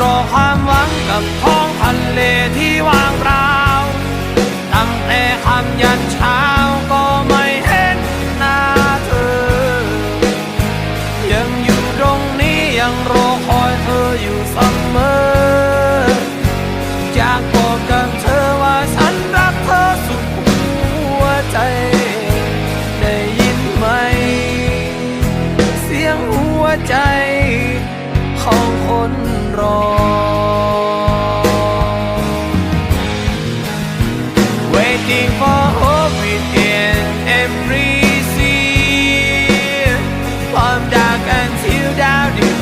รอความหวังกับท้องทะเลที่วางเปล่า ตั้งแต่คำยันเช้าก็ไม่เห็นหน้าเธอ ยังอยู่ตรงนี้ยังรอคอยเธออยู่เสมออากบอกกับเธอว่าฉันรักเธอสุดหัวใจได้ยินไหม เสียงหัวใจ waiting for hope within every sea. From dark until down.